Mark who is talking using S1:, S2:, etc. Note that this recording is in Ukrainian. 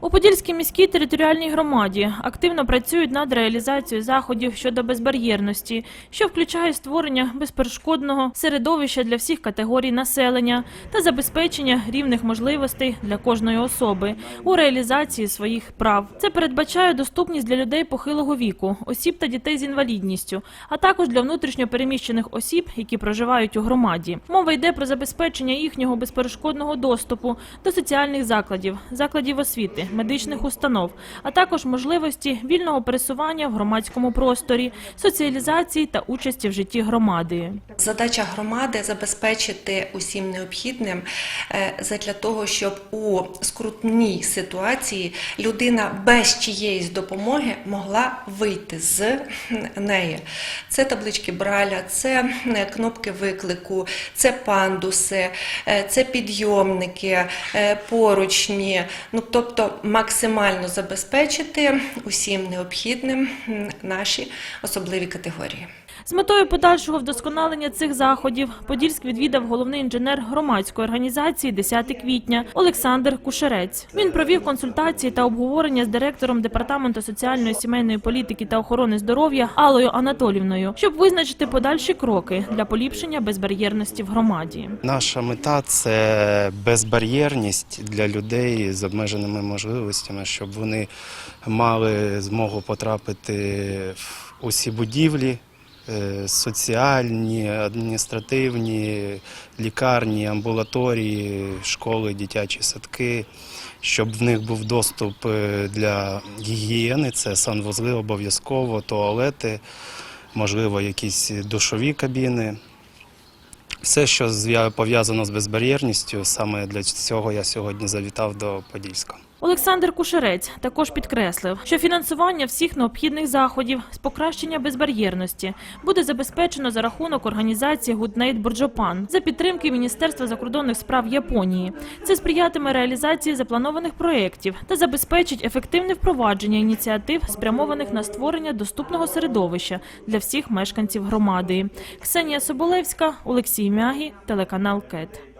S1: У Подільській міській територіальній громаді активно працюють над реалізацією заходів щодо безбар'єрності, що включає створення безперешкодного середовища для всіх категорій населення та забезпечення рівних можливостей для кожної особи у реалізації своїх прав. Це передбачає доступність для людей похилого віку, осіб та дітей з інвалідністю, а також для внутрішньо переміщених осіб, які проживають у громаді. Мова йде про забезпечення їхнього безперешкодного доступу до соціальних закладів, закладів освіти, медичних установ, а також можливості вільного пересування в громадському просторі, соціалізації та участі в житті громади.
S2: Задача громади забезпечити усім необхідним е, задля того, щоб у скрутній ситуації людина без чиєїсь допомоги могла вийти з неї. Це таблички Браля, це е, кнопки виклику, це пандуси, е, це підйомники, поручні. Ну тобто максимально забезпечити усім необхідним наші особливі категорії.
S1: З метою подальшого вдосконалення цих заходів Подільськ відвідав головний інженер громадської організації 10 квітня Олександр Кушерець. Він провів консультації та обговорення з директором департаменту соціальної сімейної політики та охорони здоров'я Аллою Анатолівною, щоб визначити подальші кроки для поліпшення безбар'єрності в громаді.
S3: Наша мета це безбар'єрність для людей з обмеженими можливостями, щоб вони мали змогу потрапити в усі будівлі. е, Соціальні, адміністративні, лікарні, амбулаторії, школи, дитячі садки, щоб в них був доступ е, для гігієни, це санвузли обов'язково, туалети, можливо, якісь душові кабіни. Все, що пов'язано з безбар'єрністю, саме для цього я сьогодні завітав до Подільська.
S1: Олександр Кушерець також підкреслив, що фінансування всіх необхідних заходів з покращення безбар'єрності буде забезпечено за рахунок організації Гуднейт Бурджопан за підтримки Міністерства закордонних справ Японії. Це сприятиме реалізації запланованих проєктів та забезпечить ефективне впровадження ініціатив, спрямованих на створення доступного середовища для всіх мешканців громади. Ксенія Соболевська, Олексій Мягі, телеканал КЕТ.